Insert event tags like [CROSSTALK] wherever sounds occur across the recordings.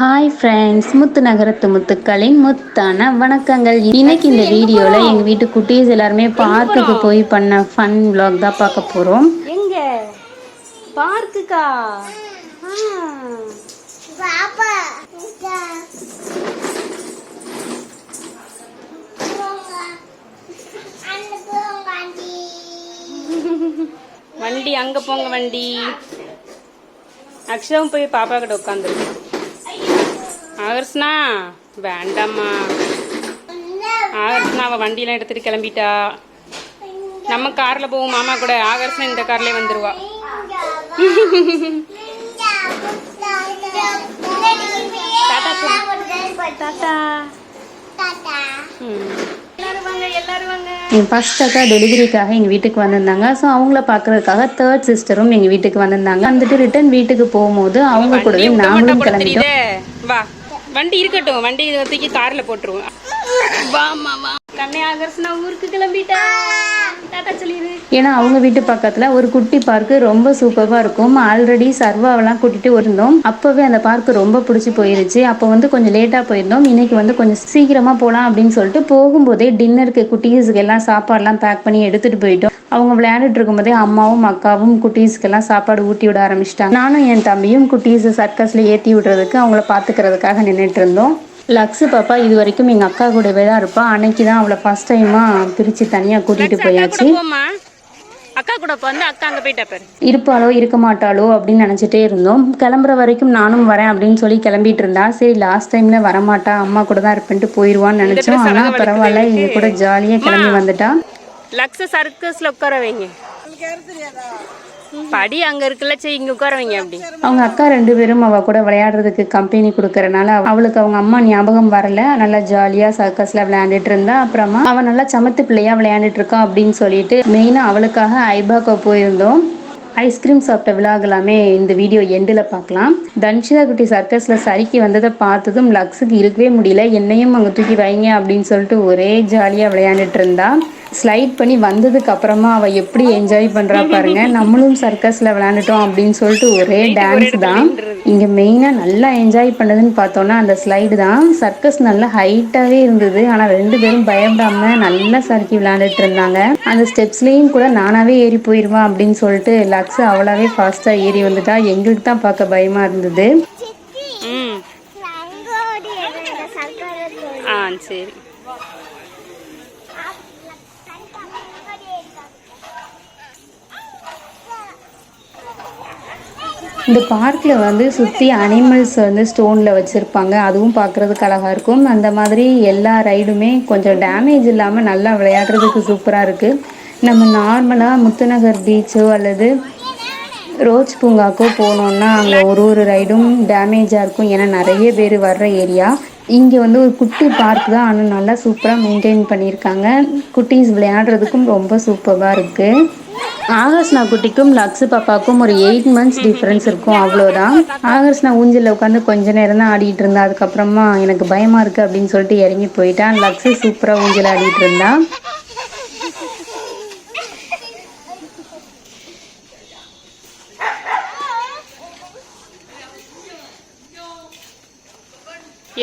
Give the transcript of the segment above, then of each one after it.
Hi friends முத்து நகரத்து முத்துக்களின் முத்தான வணக்கங்கள். இன்னைக்கு இந்த எங்க வீடியோல போறோம்? எங்க வீட்டு குட்டீஸ் எல்லாருமே பார்க்குக்கு போய் பண்ண ஃபன் vlog தான் பார்க்க போறோம். எங்க? பார்க்குக்கா வண்டி அங்க போங்க வண்டி. அக்ஷவும் போய் பாப்பா கிட்ட உட்காந்துருக்கு. ஆகர்ஸ்னா வேண்டாம்மா. ஆகர்ஸ்னா அவ வண்டியெல்லாம் எடுத்துட்டு கிளம்பிட்டா. நம்ம கார்ல போவோம் மாமா கூட. ஆகர்ஸ்னா இந்த கார்லயே வந்துருவா. டாடா சொல்லு. டாடா ம். எல்லாரும் வாங்க எல்லாரும் வாங்க. என் ஃபர்ஸ்ட் அக்கா டெலிவரிக்காக எங்கள் வீட்டுக்கு வந்திருந்தாங்க. ஸோ அவங்கள பார்க்கறதுக்காக தேர்ட் சிஸ்டரும் எங்கள் வீட்டுக்கு வந்திருந்தாங்க. வந்துட்டு ரிட்டர்ன் வீட்டுக்கு போகும்போது அவங்க கூடவே நாங்களும் கிளம்பிட்டோம். வண்டி இருக்கட்டும் வண்டி தூக்கி கார்ல போட்டுருவோம். வாமா வா. கண்ணே ஊருக்கு கிளம்பிட்டா. ஏன்னா அவங்க வீட்டு பக்கத்தில் ஒரு குட்டி பார்க்கு ரொம்ப சூப்பராக இருக்கும். ஆல்ரெடி சர்வாவெல்லாம் கூட்டிட்டு இருந்தோம். அப்போவே அந்த பார்க் ரொம்ப பிடிச்சி போயிருச்சு. அப்போ வந்து கொஞ்சம் லேட்டாக போயிருந்தோம். இன்னைக்கு வந்து கொஞ்சம் சீக்கிரமாக போகலாம் அப்படின்னு சொல்லிட்டு போகும்போதே டின்னருக்கு குட்டீஸுக்கு எல்லாம் சாப்பாடுலாம் பேக் பண்ணி எடுத்துகிட்டு போயிட்டோம். அவங்க விளையாண்டுட்டு இருக்கும்போதே அம்மாவும் அக்காவும் குட்டீஸ்க்கெல்லாம் சாப்பாடு ஊட்டி விட ஆரம்பிச்சிட்டாங்க. நானும் என் தம்பியும் குட்டீஸ் சர்க்கஸில் ஏற்றி விடுறதுக்கு அவங்கள பார்த்துக்கிறதுக்காக நின்றுட்டு இருந்தோம். லக்ஸு பாப்பா இது வரைக்கும் எங்கள் அக்கா கூடவே தான் இருப்பா. அன்னைக்கு தான் அவளை ஃபஸ்ட் டைமாக பிரித்து தனியாக கூட்டிகிட்டு போயாச்சு. அக்கா கூட போ வந்து அக்கா அங்க போயிட்டா பாரு. இருப்பாளோ இருக்க மாட்டாளோ அப்படின்னு நினச்சிட்டே இருந்தோம். கிளம்புற வரைக்கும் நானும் வரேன் அப்படின்னு சொல்லி கிளம்பிட்டு இருந்தா. சரி லாஸ்ட் டைம்ல வரமாட்டா அம்மா கூட தான் இருப்பேன்ட்டு போயிடுவான்னு நினச்சோம். ஆனால் பரவாயில்ல வலிக்குது எங்க கூட ஜாலியாக கிளம்பி வந்துட்டா. லக்ஸ சர்க்கஸ்ல உட்கார வைங்க. படி அங்க இருக்குல்ல சரி இங்க உட்காரவங்க அப்படி. அவங்க அக்கா ரெண்டு பேரும் அவ கூட விளையாடுறதுக்கு கம்பெனி கொடுக்கறனால அவளுக்கு அவங்க அம்மா ஞாபகம் வரல. நல்லா ஜாலியா சர்க்கஸ்ல விளையாண்டுட்டு இருந்தா அப்புறமா அவ நல்லா சமத்து பிள்ளையா விளையாண்டுட்டு இருக்கா அப்படின்னு சொல்லிட்டு மெயினா அவளுக்காக ஐபாக்கோ போயிருந்தோம். ஐஸ்கிரீம் சாப்பிட்ட விழாக்கெல்லாமே இந்த வீடியோ எண்டில் பார்க்கலாம். தன்ஷிதா குட்டி சர்க்கஸில் சரிக்கு வந்ததை பார்த்ததும் லக்ஸுக்கு இருக்கவே முடியல. என்னையும் அங்கே தூக்கி வைங்க அப்படின்னு சொல்லிட்டு ஒரே ஜாலியாக விளையாண்டுட்டு இருந்தா. ஸ்லைட் பண்ணி வந்ததுக்கு அப்புறமா அவ எப்படி என்ஜாய் பண்றா பாருங்க. நம்மளும் சர்க்கஸ்ல விளையாண்டுட்டோம் அப்படின்னு சொல்லிட்டு ஒரே டான்ஸ் தான். இங்க மெயினா நல்லா என்ஜாய் பண்ணதுன்னு பார்த்தோம்னா அந்த ஸ்லைடு தான். சர்க்கஸ் நல்லா ஹைட்டாவே இருந்தது. ஆனா ரெண்டு பேரும் பயப்படாம நல்லா சறுக்கி விளையாண்டுட்டு இருந்தாங்க. அந்த ஸ்டெப்ஸ்லயும் கூட நானாவே ஏறி போயிருவேன் அப்படின்னு சொல்லிட்டு லக்ஸ் அவளாவே ஃபாஸ்டா ஏறி வந்துட்டா. எங்களுக்கு தான் பார்க்க பயமா இருந்தது. ம். ஆ சரி. இந்த பார்க்கில் வந்து சுற்றி அனிமல்ஸ் வந்து ஸ்டோனில் வச்சுருப்பாங்க. அதுவும் பார்க்குறதுக்கு அழகாக இருக்கும். அந்த மாதிரி எல்லா ரைடுமே கொஞ்சம் டேமேஜ் இல்லாமல் நல்லா விளையாடுறதுக்கு சூப்பராக இருக்குது நம்ம நார்மலாக முத்துநகர் பீச்சோ அல்லது ரோஜ் பூங்காக்கோ போனோம்னா அங்கே ஒரு ஒரு ரைடும் டேமேஜாக இருக்கும். ஏன்னா நிறைய பேர் வர்ற ஏரியா. இங்கே வந்து ஒரு குட்டி பார்க் தான். ஆனால் நல்லா சூப்பராக மெயின்டைன் பண்ணியிருக்காங்க. குட்டீஸ் விளையாடுறதுக்கும் ரொம்ப சூப்பராக இருக்குது ஆகர்ஷ்னா குட்டிக்கும் லக்ஸு பாப்பாவுக்கும் ஒரு எயிட் மந்த்ஸ் டிஃப்ரென்ஸ் இருக்கும் அவ்வளோதான் ஆகர்ஷ்னா ஊஞ்சலில் உட்காந்து கொஞ்ச நேரம் தான் ஆடிட்டு இருந்தா அதுக்கப்புறமா எனக்கு பயமாக இருக்குது அப்படின்னு சொல்லிட்டு இறங்கி போயிட்டான் லக்ஸு சூப்பராக ஊஞ்சல் ஆடிட்டு இருந்தா.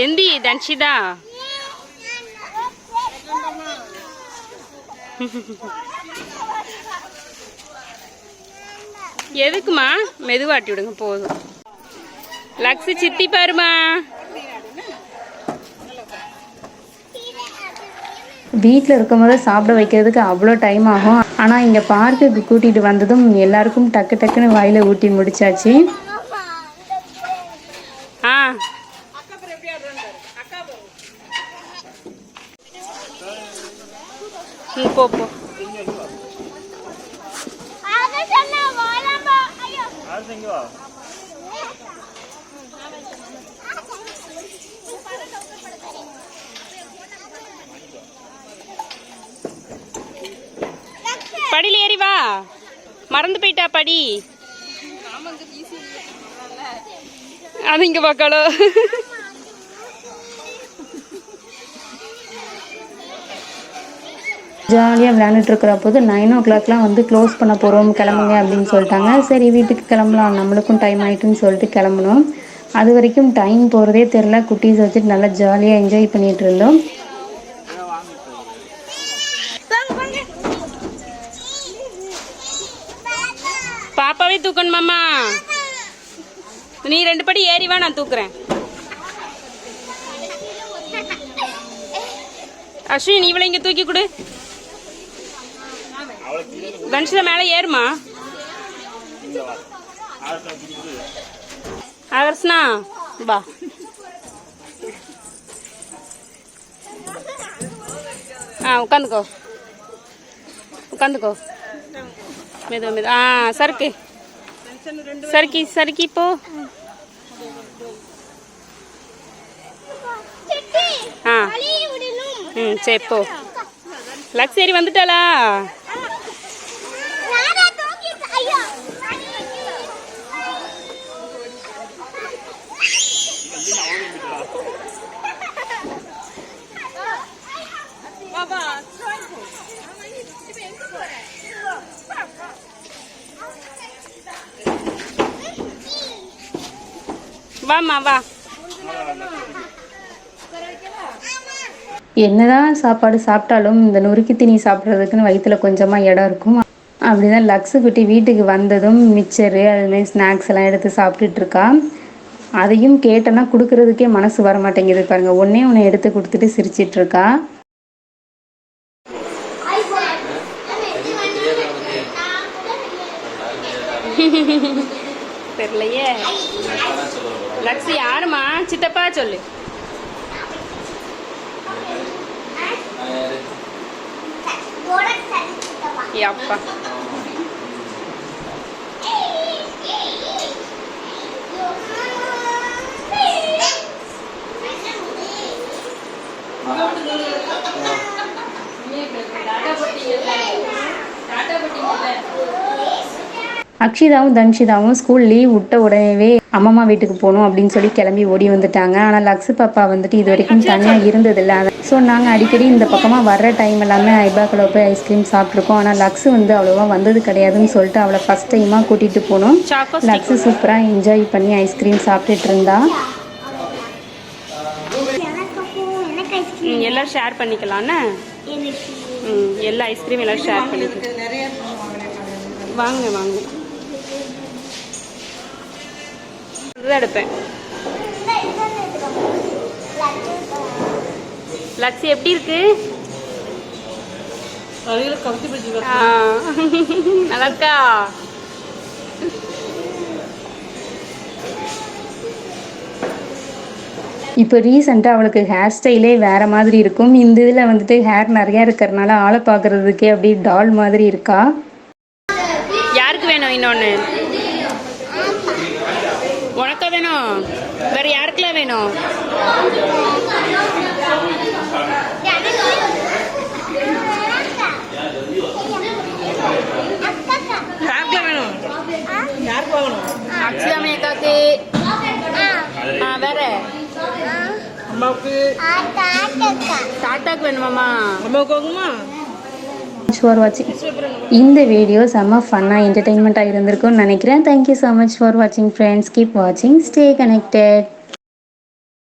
எந்தி தன்ஷிதா. [LAUGHS] [LAUGHS] எதுக்குமா? மெதுவாட்டி விடுங்க போதும். லக்ஸு சித்தி பாருமா. வீட்டில் இருக்கும்போது சாப்பிட வைக்கிறதுக்கு அவ்வளோ டைம் ஆகும். ஆனால் இங்கே பார்க்குக்கு கூட்டிகிட்டு வந்ததும் எல்லாருக்கும் டக்கு டக்குன்னு வாயில் ஊட்டி முடிச்சாச்சு. ஆ. ம், போ. போ படியில் ஏறி வா. மறந்து போயிட்டா படி. அது இங்க பார்க்காளோ ஜாலியாக விளையாண்டுட்டு போது நைன் ஓ கிளாக்லாம் வந்து க்ளோஸ் பண்ண போகிறோம் கிளம்புங்க அப்படின்னு சொல்லிட்டாங்க. சரி வீட்டுக்கு கிளம்பலாம். நம்மளுக்கும் டைம் ஆயிட்டுன்னு சொல்லிட்டு கிளம்புனோம். அது வரைக்கும் டைம் போகிறதே தெரில குட்டீஸ் வச்சுட்டு நல்லா ஜாலியாக என்ஜாய் பண்ணிட்டு இருந்தோம். பாப்பாவே தூக்கணுமாம்மா நீ ரெண்டு படி ஏறி வா நான் தூக்குறேன். அஸ்வின் இவளை இங்கே தூக்கி கொடு. தனுஷிதா மேலே ஏறுமா? ஆகர்ஷ்ணா வா. ஆ உட்காந்துக்கோ. உட்காந்துக்கோ. மெது மெது ஆ சறுக்கு. சறுக்கி சறுக்கி போ. ஆ. ம் சரி போ. லக்ஸரி வந்துட்டாளா? வா என்னதான் சாப்பாடு சாப்பிட்டாலும் இந்த நொறுக்கி தீனி சாப்பிட்றதுக்குன்னு வயிற்றுல கொஞ்சமாக இடம் இருக்கும். அப்படிதான் லக்ஸு குட்டி வீட்டுக்கு வந்ததும் மிச்சரு அதுமாரி ஸ்நாக்ஸ் எல்லாம் எடுத்து சாப்பிட்டுட்டு இருக்கா. அதையும் கேட்டேன்னா கொடுக்கறதுக்கே மனசு வர மாட்டேங்குது பாருங்க. ஒன்னே ஒன்று எடுத்து கொடுத்துட்டு சிரிச்சிட்டு இருக்கா. தெரியலையே. லக்ஸி யாருமா சித்தப்பா சொல்லு அப்பா ஏ அப்பா அக்ஷிதாவும் தன்ஷிதாவும் ஸ்கூல் லீவ் விட்ட உடனேவே அம்மம்மா வீட்டுக்கு போகணும் அப்படின்னு சொல்லி கிளம்பி ஓடி வந்துட்டாங்க. ஆனால் லக்ஸு பாப்பா வந்துட்டு இது வரைக்கும் தனியாக இருந்ததில்ல. ஸோ நாங்கள் அடிக்கடி இந்த பக்கமாக வர்ற டைம் எல்லாமே ஐபாக்கில் போய் ஐஸ்கிரீம் சாப்பிட்ருக்கோம் ஆனால் லக்ஸு வந்து அவ்வளோவா வந்தது கிடையாதுன்னு சொல்லிட்டு அவளை ஃபஸ்ட் டைமாக கூட்டிகிட்டு போனோம். லக்ஸு சூப்பராக என்ஜாய் பண்ணி ஐஸ்கிரீம் சாப்பிட்டுட்டு இருந்தா. ம் எல்லாம் ஷேர் பண்ணிக்கலாம்னு ம் எல்லா ஐஸ்கிரீம் எல்லாம் ஷேர் பண்ணிக்கலாம். வாங்க வாங்க. இதுதான் எடுப்பேன். லக்ஸி எப்படி இருக்கு. நல்லா இருக்கா இப்போ ரீசெண்டாக அவளுக்கு ஹேர் ஸ்டைலே வேறு மாதிரி இருக்கும். இந்த இதில் வந்துட்டு ஹேர் நிறையா இருக்கிறனால ஆளை பார்க்குறதுக்கே அப்படியே டால் மாதிரி இருக்கா? யாருக்கு வேணும் இன்னொன்று உனக்கா வேணும். வேற யாருக்கெல்லாம் வேணும்? அக்ஷயா மேகாக்கு ஆ வேற. டாட்டாக்கு வேணுமாம்மா. ஃபார் வாட்சிங் இந்த வீடியோ செம்ம ஃபன்னாக என்டர்டெயின்மெண்ட்டாக இருந்திருக்கும்னு நினைக்கிறேன். தேங்க்யூ ஸோ மச் ஃபார் வாட்சிங் ஃப்ரெண்ட்ஸ் கீப் வாட்சிங் ஸ்டே கனெக்டட்